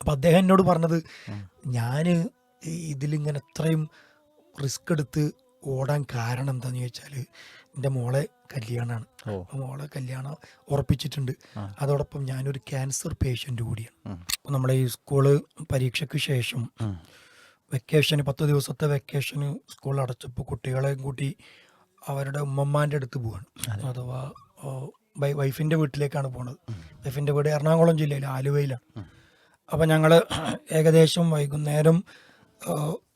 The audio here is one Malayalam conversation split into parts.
അപ്പം അദ്ദേഹം എന്നോട് പറഞ്ഞത് ഞാൻ ഇതിലിങ്ങനെ ഇത്രയും റിസ്ക് എടുത്ത് ഓടാൻ കാരണം എന്താണെന്ന് ചോദിച്ചാൽ എന്റെ മോളെ കല്യാണമാണ് അപ്പോൾ മോളെ കല്യാണം ഉറപ്പിച്ചിട്ടുണ്ട്. അതോടൊപ്പം ഞാനൊരു ക്യാൻസർ പേഷ്യന്റ് കൂടിയാണ്. അപ്പോൾ നമ്മളെ ഈ സ്കൂൾ പരീക്ഷയ്ക്ക് ശേഷം. വെക്കേഷന് പത്ത് ദിവസത്തെ വെക്കേഷന് സ്കൂൾ അടച്ചപ്പോൾ കുട്ടികളെയും കൂട്ടി അവരുടെ ഉമ്മമ്മാന്റെ അടുത്ത് പോവാണ്. അഥവാ വൈഫിന്റെ വീട്ടിലേക്കാണ് പോണത്. വൈഫിന്റെ വീട് എറണാകുളം ജില്ലയിൽ ആലുവയിലാണ്. അപ്പോൾ ഞങ്ങൾ ഏകദേശം വൈകുന്നേരം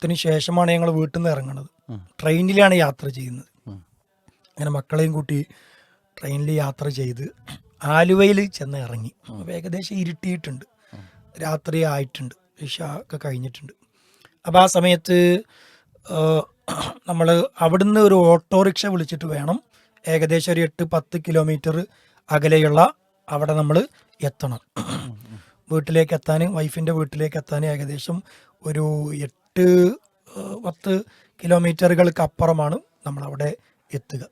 ത്തിന് ശേഷമാണ് ഞങ്ങൾ വീട്ടിൽ നിന്ന് ഇറങ്ങുന്നത്. ട്രെയിനിലാണ് യാത്ര ചെയ്യുന്നത്. അങ്ങനെ മക്കളെയും കൂട്ടി ട്രെയിനിൽ യാത്ര ചെയ്ത് ആലുവയിൽ ചെന്ന് ഇറങ്ങി. അപ്പോൾ ഏകദേശം ഇരുട്ടിയിട്ടുണ്ട്. രാത്രി ആയിട്ടുണ്ട്. ഇഷ ഒക്കെ കഴിഞ്ഞിട്ടുണ്ട്. അപ്പോൾ ആ സമയത്ത് നമ്മൾ അവിടുന്ന് ഒരു ഓട്ടോറിക്ഷ വിളിച്ചിട്ട് വേണം. ഏകദേശം ഒരു എട്ട് പത്ത് കിലോമീറ്റർ അകലെയുള്ള അവിടെ നമ്മൾ എത്തണം. വീട്ടിലേക്ക് എത്താൻ വൈഫിന്റെ വീട്ടിലേക്ക് എത്താൻ ഏകദേശം ഒരു എട്ട് പത്ത് കിലോമീറ്ററുകൾക്ക് അപ്പുറമാണ് നമ്മളവിടെ എത്തുക.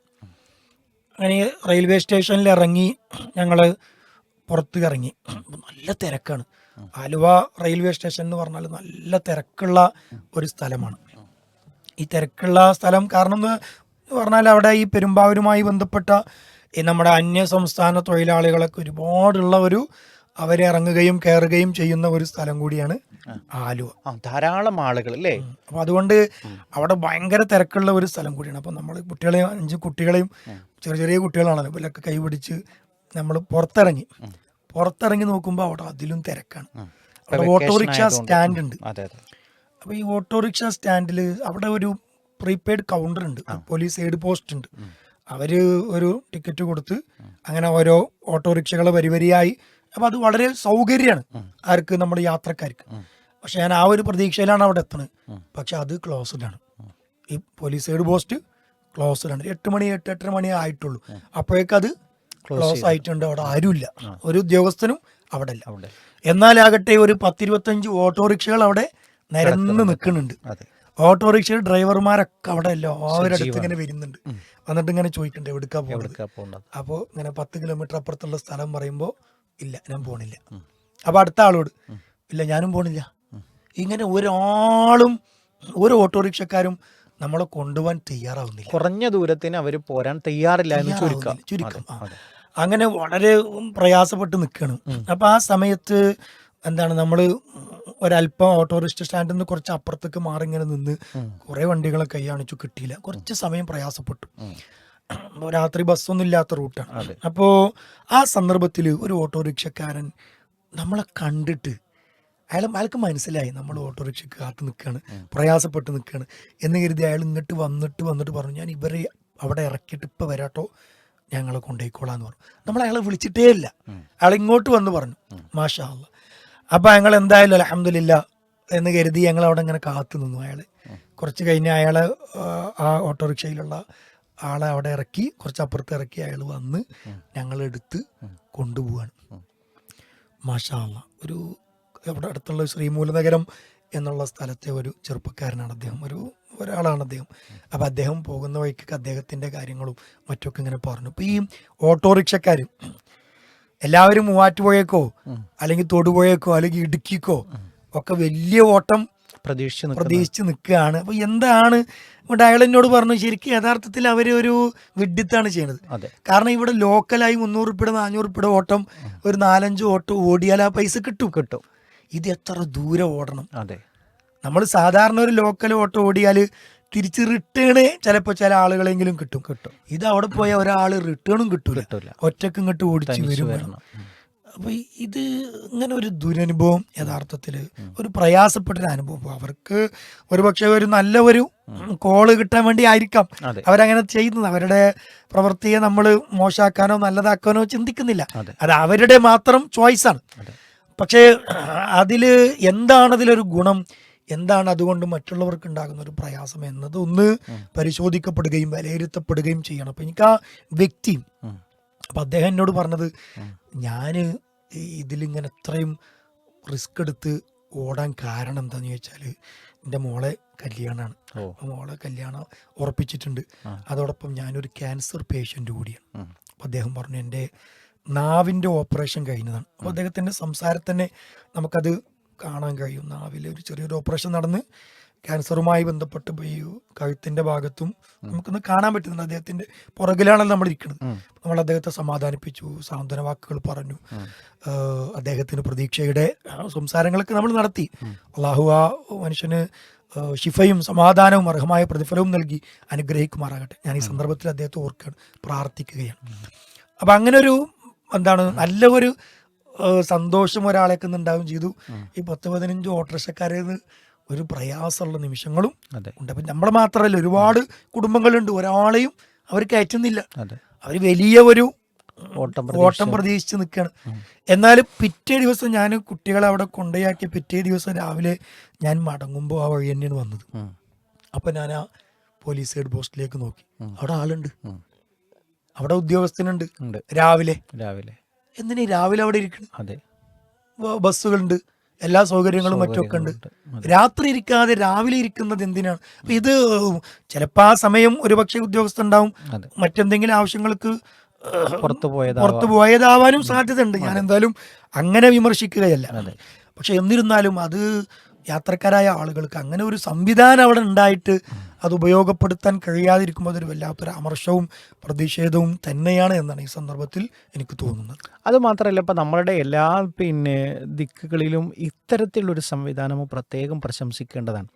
അങ്ങനെ റെയിൽവേ സ്റ്റേഷനിൽ ഇറങ്ങി ഞങ്ങൾ പുറത്ത് ഇറങ്ങി നല്ല തിരക്കാണ്. ആലുവ റെയിൽവേ സ്റ്റേഷൻ എന്ന് പറഞ്ഞാൽ നല്ല തിരക്കുള്ള ഒരു സ്ഥലമാണ്. ഈ തിരക്കുള്ള സ്ഥലം കാരണം എന്ന് പറഞ്ഞാൽ അവിടെ ഈ പെരുമ്പാവൂരുമായി ബന്ധപ്പെട്ട നമ്മുടെ അന്യസംസ്ഥാന തൊഴിലാളികളൊക്കെ ഒരുപാടുള്ള ഒരു അവരെ ഇറങ്ങുകയും കയറുകയും ചെയ്യുന്ന ഒരു സ്ഥലം കൂടിയാണ് ആലുവ. ധാരാളം ആളുകൾ അല്ലേ? അപ്പോൾ അതുകൊണ്ട് അവിടെ ഭയങ്കര തിരക്കുള്ള ഒരു സ്ഥലം കൂടിയാണ്. അപ്പോൾ നമ്മൾ കുട്ടികളെയും അഞ്ച് കുട്ടികളെയും ചെറിയ ചെറിയ കുട്ടികളാണല്ലോ. ഇവരൊക്കെ കൈപിടിച്ച് നമ്മൾ പുറത്തിറങ്ങി. പുറത്തിറങ്ങി നോക്കുമ്പോൾ അവിടെ അതിലും തിരക്കാണ്. അവിടെ ഓട്ടോറിക്ഷ സ്റ്റാൻഡ് ഉണ്ട് അപ്പോൾ ഈ ഓട്ടോറിക്ഷ സ്റ്റാൻഡിൽ അവിടെ ഒരു പ്രീപെയ്ഡ് കൗണ്ടർ ഉണ്ട്. പോലീസ് എയ്ഡ് പോസ്റ്റ് ഉണ്ട്. അവർ ഒരു ടിക്കറ്റ് കൊടുത്ത് അങ്ങനെ ഓരോ ഓട്ടോറിക്ഷകൾ വരി അപ്പോൾ അത് വളരെ സൗകര്യമാണ് ആർക്ക് നമ്മുടെ യാത്രക്കാർക്ക്. പക്ഷെ ഞാൻ ആ ഒരു പ്രതീക്ഷയിലാണ് അവിടെ എത്തുന്നത് പക്ഷെ അത് ക്ലോസ്ഡ് ആണ് ഈ പോലീസ് ഹെഡ് പോസ്റ്റ് ക്ലോസ്ഡ് ആണ് എട്ട് മണി എട്ട് എട്ടര മണി ആയിട്ടുള്ളൂ. അപ്പോഴേക്കും അത് ക്ലോസ് ആയിട്ടുണ്ട്. അവിടെ ആരുമില്ല. ഒരു ഉദ്യോഗസ്ഥനും അവിടെ ഇല്ല. എന്നാലാകട്ടെ ഒരു പത്തിരുപത്തഞ്ച് ഓട്ടോറിക്ഷകൾ അവിടെ നിരന്ന് നിൽക്കുന്നുണ്ട്. ഓട്ടോറിക്ഷ ഡ്രൈവർമാരൊക്കെ അവിടെ എല്ലാവരുടെ അടുത്ത് ഇങ്ങനെ വരുന്നുണ്ട്. വന്നിട്ട് ഇങ്ങനെ ചോദിക്കണ്ടേ എവിടുക്കാ പോകുന്നത് അപ്പോ അപ്പോൾ ഇങ്ങനെ പത്ത് കിലോമീറ്റർ അപ്പുറത്തുള്ള സ്ഥലം പറയുമ്പോൾ ഇല്ല ഞാൻ പോണില്ല. അപ്പോൾ അടുത്ത ആളോട് ഇല്ല ഞാനും പോണില്ല. ഇങ്ങനെ ഒരാളും ഒരു ഓട്ടോറിക്ഷക്കാരും നമ്മളെ കൊണ്ടുപോകാൻ തയ്യാറാവുന്നില്ല. കുറഞ്ഞ ദൂരത്തിന് അവർ പോരാൻ തയ്യാറില്ല എന്ന് ചുരുക്കം. ചുരുക്കം. അങ്ങനെ വളരെ പ്രയാസപ്പെട്ട് നിൽക്കണം അപ്പൊ ആ സമയത്ത് എന്താണ് നമ്മൾ ഒരല്പം ഓട്ടോറിക്ഷ സ്റ്റാൻഡിൽ നിന്ന് കുറച്ച് അപ്പുറത്തേക്ക് മാറി ഇങ്ങനെ നിന്ന് കുറെ വണ്ടികളെ കൈ കാണിച്ചു കിട്ടിയില്ല. കുറച്ച് സമയം പ്രയാസപ്പെട്ടു. അപ്പൊ രാത്രി ബസ്സൊന്നും ഇല്ലാത്ത റൂട്ടാണ് അപ്പോൾ ആ സന്ദർഭത്തിൽ ഒരു ഓട്ടോറിക്ഷക്കാരൻ നമ്മളെ കണ്ടിട്ട് അയാൾ അയാൾക്ക് മനസ്സിലായി നമ്മൾ ഓട്ടോറിക്ഷ കാത്തു നിൽക്കുകയാണ് പ്രയാസപ്പെട്ട് നിൽക്കുകയാണ് എന്ന് കരുതി അയാൾ ഇങ്ങോട്ട് വന്നിട്ട് വന്നിട്ട് പറഞ്ഞു ഞാൻ ഇവരെ അവിടെ ഇറക്കിയിട്ട് ഇപ്പം വരാട്ടോ ഞങ്ങളെ കൊണ്ടുപോയിക്കോളാന്ന് പറഞ്ഞു. നമ്മൾ അയാളെ വിളിച്ചിട്ടേ ഇല്ല. അയാൾ ഇങ്ങോട്ട് വന്ന് പറഞ്ഞു മാഷാ അല്ല അപ്പം ഞങ്ങൾ എന്തായാലും അലഹമില്ല എന്ന് കരുതി ഞങ്ങൾ അവിടെ ഇങ്ങനെ കാത്തു നിന്നു അയാൾ കുറച്ച് കഴിഞ്ഞ് അയാളെ ആ, ആ ഓട്ടോറിക്ഷയിലുള്ള ആളെ അവിടെ ഇറക്കി കുറച്ച് അപ്പുറത്ത് ഇറക്കി അയാൾ വന്ന് ഞങ്ങളെടുത്ത് കൊണ്ടുപോവാണ്. മാഷാള. ഒരു അവിടെ അടുത്തുള്ള ശ്രീമൂലനഗരം എന്നുള്ള സ്ഥലത്തെ ഒരു ചെറുപ്പക്കാരനാണ് അദ്ദേഹം. ഒരു ഒരാളാണ് അദ്ദേഹം. അപ്പം അദ്ദേഹം പോകുന്ന വഴിക്കൊക്കെ അദ്ദേഹത്തിന്റെ കാര്യങ്ങളും മറ്റൊക്കെ ഇങ്ങനെ പറഞ്ഞു. അപ്പം ഈ ഓട്ടോറിക്ഷക്കാർ എല്ലാവരും മൂവാറ്റുപുഴയ്ക്കോ അല്ലെങ്കിൽ തൊടുപുഴയ്ക്കോ അല്ലെങ്കിൽ ഇടുക്കിക്കോ ഒക്കെ വലിയ ഓട്ടം പ്രതീക്ഷിച്ച് പ്രതീക്ഷിച്ച് നിൽക്കുകയാണ്. അപ്പോൾ എന്താണ് ഇവിടെ അയാൾ എന്നോട് പറഞ്ഞു ശരിക്കും യഥാർത്ഥത്തിൽ അവർ ഒരു വിഡ്ഢിത്താണ് ചെയ്യുന്നത് കാരണം ഇവിടെ ലോക്കലായി മുന്നൂറ് ഉറുപ്പിയുടെ നാനൂറ് ഉറുപ്പിയുടെ ഓട്ടം ഒരു നാലഞ്ച് ഓട്ടം ഓടിയാൽ ആ പൈസ കിട്ടും. കിട്ടും. ഇത് എത്ര ദൂരെ ഓടണം? അതെ. നമ്മൾ സാധാരണ ഒരു ലോക്കൽ ഓട്ടം ഓടിയാൽ തിരിച്ച് റിട്ടേണ് ചിലപ്പോൾ ചില ആളുകളെങ്കിലും കിട്ടും. കിട്ടും. ഇത് അവിടെ പോയ ഒരാൾ റിട്ടേണും കിട്ടൂല. ഒറ്റക്കും ഇങ്ങോട്ട് ഓടിച്ച് വരും. അപ്പൊ ഇത് ഇങ്ങനെ ഒരു ദുരനുഭവം യഥാർത്ഥത്തിൽ ഒരു പ്രയാസപ്പെട്ടൊരു അനുഭവം അപ്പൊ അവർക്ക് ഒരുപക്ഷെ ഒരു നല്ല ഒരു കോൾ കിട്ടാൻ വേണ്ടി ആയിരിക്കാം അവരങ്ങനെ ചെയ്യുന്നത്. അവരുടെ പ്രവൃത്തിയെ നമ്മൾ മോശമാക്കാനോ നല്ലതാക്കാനോ ചിന്തിക്കുന്നില്ല. അത്. അവരുടെ മാത്രം ചോയ്സാണ് ആണ്. പക്ഷേ അതിൽ എന്താണ് അതിലൊരു ഗുണം? എന്താണ് അതുകൊണ്ട് മറ്റുള്ളവർക്ക് ഉണ്ടാകുന്ന ഒരു പ്രയാസം എന്നത് ഒന്ന് പരിശോധിക്കപ്പെടുകയും വിലയിരുത്തപ്പെടുകയും ചെയ്യണം. അപ്പം എനിക്ക് ആ വ്യക്തി അപ്പൊ അപ്പം അദ്ദേഹം എന്നോട് പറഞ്ഞത് ഞാൻ ഇതിലിങ്ങനെ ഇത്രയും റിസ്ക് എടുത്ത് ഓടാൻ കാരണം എന്താന്ന് ചോദിച്ചാൽ എന്റെ മോളെ കല്യാണമാണ് മോളെ കല്യാണം ഉറപ്പിച്ചിട്ടുണ്ട്. അതോടൊപ്പം ഞാനൊരു ക്യാൻസർ പേഷ്യന്റ് കൂടിയാണ്. അപ്പം അദ്ദേഹം പറഞ്ഞു എന്റെ നാവിന്റെ ഓപ്പറേഷൻ കഴിഞ്ഞതാണ്. അപ്പോൾ അദ്ദേഹത്തിന്റെ സംസാരത്തന്നെ നമുക്കത് കാണാൻ കഴിയും. നാവിൽ ഒരു ചെറിയൊരു ഓപ്പറേഷൻ നടന്ന് ക്യാൻസറുമായി ബന്ധപ്പെട്ട് ഈ കഴുത്തിന്റെ ഭാഗത്തും നമുക്കൊന്ന് കാണാൻ പറ്റുന്നുണ്ട് അദ്ദേഹത്തിന്റെ പുറകിലാണല്ലോ നമ്മൾ ഇരിക്കുന്നത്. നമ്മൾ അദ്ദേഹത്തെ സമാധാനിപ്പിച്ചു സാന്ത്വന വാക്കുകൾ പറഞ്ഞു. അദ്ദേഹത്തിന് പ്രതീക്ഷയുടെ സംസാരങ്ങളൊക്കെ നമ്മൾ നടത്തി. അള്ളാഹു ആ മനുഷ്യന് ശിഫയും ഷിഫയും സമാധാനവും അർഹമായ പ്രതിഫലവും നൽകി അനുഗ്രഹിക്കുമാറാകട്ടെ. ഞാൻ ഈ സന്ദർഭത്തിൽ അദ്ദേഹത്തെ ഓർക്കുകയാണ് പ്രാർത്ഥിക്കുകയാണ്. അപ്പൊ അങ്ങനെ ഒരു എന്താണ് നല്ല ഒരു സന്തോഷം ഒരാളെയൊക്കെ ഉണ്ടാവും ചെയ്തു. ഈ പത്ത് പതിനഞ്ച് ഓട്ടോറിക്ഷക്കാരിൽ നിന്ന് ഒരു പ്രയാസമുള്ള നിമിഷങ്ങളും ഉണ്ട്. അപ്പം നമ്മൾ മാത്രമല്ല ഒരുപാട് കുടുംബങ്ങളുണ്ട്. ഒരാളെയും അവർ കയറ്റുന്നില്ല. അവർ വലിയ ഒരു ഓട്ടം പ്രതീക്ഷിച്ച്. നിൽക്കുകയാണ് എന്നാലും പിറ്റേ ദിവസം ഞാൻ കുട്ടികളെ അവിടെ കൊണ്ടയാക്കിയ പിറ്റേ ദിവസം രാവിലെ ഞാൻ മടങ്ങുമ്പോൾ ആ വഴി തന്നെയാണ് വന്നത്. അപ്പം ഞാൻ ആ പോലീസ് ഹെഡ് പോസ്റ്റിലേക്ക് നോക്കി. അവിടെ ആളുണ്ട്. അവിടെ ഉദ്യോഗസ്ഥനുണ്ട്. രാവിലെ. രാവിലെ. എന്തിനാ രാവിലെ അവിടെ ഇരിക്കണം? അതെ. ബസ്സുകളുണ്ട്. എല്ലാ സൗകര്യങ്ങളും മറ്റുമൊക്കെ ഉണ്ട്. രാത്രി ഇരിക്കാതെ രാവിലെ ഇരിക്കുന്നത് എന്തിനാണ്? അപ്പൊ ഇത് ചിലപ്പോൾ ആ സമയം ഒരുപക്ഷെ ഉദ്യോഗസ്ഥ ഉണ്ടാവും മറ്റെന്തെങ്കിലും ആവശ്യങ്ങൾക്ക് പുറത്തു പോയതാ പുറത്തു പോയതാവാനും സാധ്യതയുണ്ട്. ഞാൻ എന്തായാലും അങ്ങനെ വിമർശിക്കുകയല്ല. പക്ഷെ എന്നിരുന്നാലും അത് യാത്രക്കാരായ ആളുകൾക്ക് അങ്ങനെ ഒരു സംവിധാനം അവിടെ ഉണ്ടായിട്ട് അത് ഉപയോഗപ്പെടുത്താൻ കഴിയാതിരിക്കുമ്പോൾ അതൊരു വല്ലാത്തൊരു അമർഷവും പ്രതിഷേധവും തന്നെയാണ് എന്നാണ് ഈ സന്ദർഭത്തിൽ എനിക്ക് തോന്നുന്നത്. അത് മാത്രമല്ല ഇപ്പം നമ്മളുടെ എല്ലാ പിന്നെ ദിക്കുകളിലും ഇത്തരത്തിലുള്ളൊരു സംവിധാനം പ്രത്യേകം പ്രശംസിക്കേണ്ടതാണ്.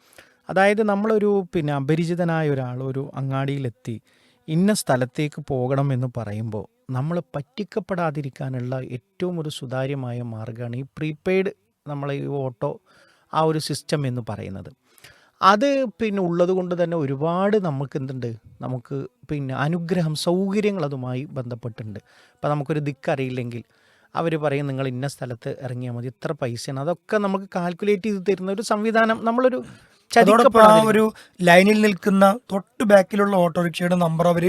അതായത് നമ്മളൊരു പിന്നെ അപരിചിതനായ ഒരാൾ ഒരു അങ്ങാടിയിലെത്തി ഇന്ന സ്ഥലത്തേക്ക് പോകണം എന്ന് പറയുമ്പോൾ നമ്മൾ പറ്റിക്കപ്പെടാതിരിക്കാനുള്ള ഏറ്റവും ഒരു സുതാര്യമായ മാർഗമാണ് ഈ പ്രീപെയ്ഡ് നമ്മളെ ഈ ഓട്ടോ ആ ഒരു സിസ്റ്റം എന്ന് പറയുന്നത്. അത് പിന്നെ ഉള്ളത് കൊണ്ട് തന്നെ ഒരുപാട് നമുക്ക് എന്തുണ്ട്? നമുക്ക് പിന്നെ അനുഗ്രഹം സൗകര്യങ്ങൾ അതുമായി ബന്ധപ്പെട്ടുണ്ട് ഇപ്പം നമുക്കൊരു ദിക്കറിയില്ലെങ്കിൽ അവർ പറയും നിങ്ങൾ ഇന്ന സ്ഥലത്ത് ഇറങ്ങിയാൽ മതി ഇത്ര പൈസയാണ്. അതൊക്കെ നമുക്ക് കാൽക്കുലേറ്റ് ചെയ്ത് തരുന്ന ഒരു സംവിധാനം നമ്മളൊരു ആ ഒരു ലൈനിൽ നിൽക്കുന്ന തൊട്ട് ബാക്കിലുള്ള ഓട്ടോറിക്ഷയുടെ നമ്പർ അവർ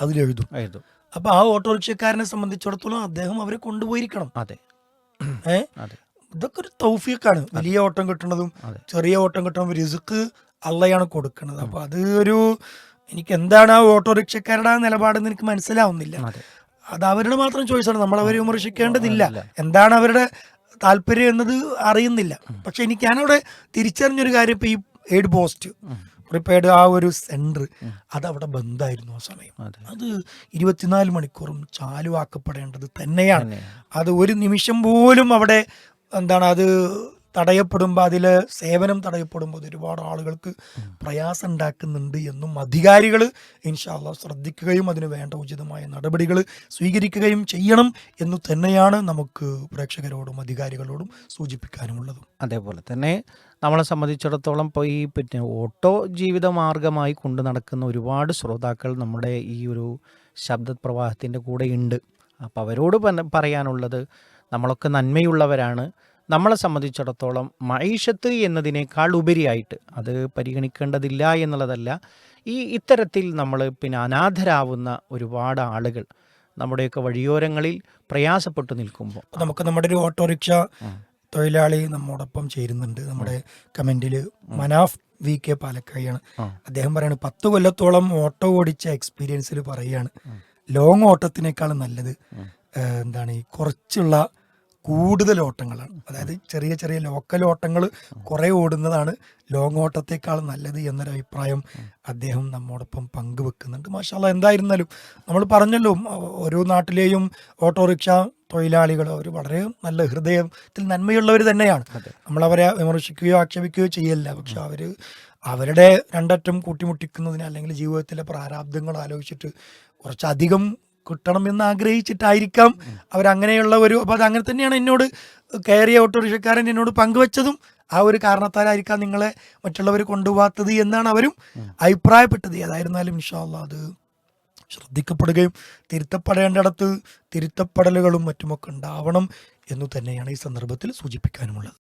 അതിൽ എഴുതും. എഴുതും. അപ്പൊ ആ ഓട്ടോറിക്ഷക്കാരനെ സംബന്ധിച്ചിടത്തോളം അദ്ദേഹം അവരെ കൊണ്ടുപോയിരിക്കണം. അതെ. ഇതൊക്കെ ഒരു തൗഫീഖാണ്. വലിയ ഓട്ടം കിട്ടുന്നതും ചെറിയ ഓട്ടം കിട്ടുന്നതും റിസ്ക് അള്ളയാണ് കൊടുക്കുന്നത്. അപ്പൊ അത് ഒരു എനിക്ക് എന്താണ് ആ ഓട്ടോറിക്ഷക്കാരുടെ ആ നിലപാടെന്ന് എനിക്ക് മനസ്സിലാവുന്നില്ല. അതെ. അവരുടെ മാത്രം ചോയ്സാണ്. നമ്മൾ അവരെ വിമർശിക്കേണ്ടതില്ല. എന്താണ് അവരുടെ താല്പര്യം എന്നത് അറിയുന്നില്ല. പക്ഷെ എനിക്ക് ഞാനവിടെ തിരിച്ചറിഞ്ഞൊരു കാര്യം ഇപ്പൊ ഈ എയ്ഡ് പോസ്റ്റ് പ്രിപ്പയർഡ് ആ ഒരു സെന്റർ അത് അവിടെ ബന്ധായിരുന്നു ആ സമയം. അത്. ഇരുപത്തിനാല് മണിക്കൂറും ചാലുവാക്കപ്പെടേണ്ടത് തന്നെയാണ്. അത് ഒരു നിമിഷം പോലും അവിടെ എന്താണ് അത് തടയപ്പെടുമ്പോൾ അതിലെ സേവനം തടയപ്പെടുമ്പോൾ ഒരുപാട് ആളുകൾക്ക് പ്രയാസം ഉണ്ടാക്കുന്നുണ്ട് എന്നും അധികാരികൾ ഇൻഷാല്ല ശ്രദ്ധിക്കുകയും അതിന് വേണ്ട ഉചിതമായ നടപടികൾ സ്വീകരിക്കുകയും ചെയ്യണം എന്ന് തന്നെയാണ് നമുക്ക് പ്രേക്ഷകരോടും അധികാരികളോടും സൂചിപ്പിക്കാനുമുള്ളത്. അതേപോലെ തന്നെ നമ്മളെ സംബന്ധിച്ചിടത്തോളം ഇപ്പോൾ ഈ പിന്നെ ഓട്ടോ ജീവിത മാർഗമായി കൊണ്ടു നടക്കുന്ന ഒരുപാട് ശ്രോതാക്കൾ നമ്മുടെ ഈ ഒരു ശബ്ദ പ്രവാഹത്തിന്റെ കൂടെ ഉണ്ട്. അപ്പോൾ അവരോട് പറയാനുള്ളത് നമ്മളൊക്കെ നന്മയുള്ളവരാണ്. നമ്മളെ സംബന്ധിച്ചിടത്തോളം മൈഷത്ത് എന്നതിനേക്കാൾ ഉപരിയായിട്ട് അത് പരിഗണിക്കേണ്ടതില്ല എന്നുള്ളതല്ല ഈ ഇത്തരത്തിൽ നമ്മൾ പിന്നെ അനാഥരാവുന്ന ഒരുപാട് ആളുകൾ നമ്മുടെയൊക്കെ വഴിയോരങ്ങളിൽ പ്രയാസപ്പെട്ടു നിൽക്കുമ്പോൾ. നമുക്ക് നമ്മുടെ ഒരു ഓട്ടോറിക്ഷ തൊഴിലാളി നമ്മോടൊപ്പം ചേരുന്നുണ്ട്. നമ്മുടെ കമന്റിൽ മനാഫ് വി കെ പാലക്കായാണ് അദ്ദേഹം പറയാണ് പത്ത് കൊല്ലത്തോളം ഓട്ടോ ഓടിച്ച എക്സ്പീരിയൻസിൽ പറയുകയാണ് ലോങ് ഓട്ടത്തിനേക്കാൾ നല്ലത് എന്താണ് ഈ കുറച്ചുള്ള കൂടുതൽ ഓട്ടങ്ങളാണ്. അതായത് ചെറിയ ചെറിയ ലോക്കൽ ഓട്ടങ്ങൾ കുറെ ഓടുന്നതാണ് ലോങ് ഓട്ടത്തേക്കാൾ നല്ലത് എന്നൊരു അഭിപ്രായം അദ്ദേഹം നമ്മോടൊപ്പം പങ്കുവെക്കുന്നുണ്ട്. മാഷാല്ല എന്തായിരുന്നാലും നമ്മൾ പറഞ്ഞല്ലോ ഓരോ നാട്ടിലെയും ഓട്ടോറിക്ഷ തൊഴിലാളികൾ അവർ വളരെ നല്ല ഹൃദയത്തിൽ നന്മയുള്ളവർ തന്നെയാണ്. നമ്മളവരെ വിമർശിക്കുകയോ ആക്ഷേപിക്കുകയോ ചെയ്യല്ല പക്ഷെ അവർ അവരുടെ രണ്ടറ്റം കൂട്ടിമുട്ടിക്കുന്നതിന് അല്ലെങ്കിൽ ജീവിതത്തിലെ പ്രാരാബ്ദങ്ങൾ ആലോചിച്ചിട്ട് കുറച്ചധികം കിട്ടണം എന്ന് ആഗ്രഹിച്ചിട്ടായിരിക്കാം അവരങ്ങനെയുള്ള ഒരു അപ്പോൾ അത് അങ്ങനെ തന്നെയാണ് എന്നോട് കയറിയ ഓട്ടോറിക്ഷക്കാരൻ എന്നോട് പങ്കുവച്ചതും ആ ഒരു കാരണത്താലായിരിക്കാം നിങ്ങളെ മറ്റുള്ളവർ കൊണ്ടുപോകാത്തത് എന്നാണ് അവരും അഭിപ്രായപ്പെട്ടത്. ഏതായിരുന്നാലും ഇൻഷാല്ല അത് ശ്രദ്ധിക്കപ്പെടുകയും തിരുത്തപ്പെടേണ്ടിടത്ത് തിരുത്തപ്പെടലുകളും മറ്റുമൊക്കെ ഉണ്ടാവണം എന്നു തന്നെയാണ് ഈ സന്ദർഭത്തിൽ സൂചിപ്പിക്കാനുമുള്ളത്.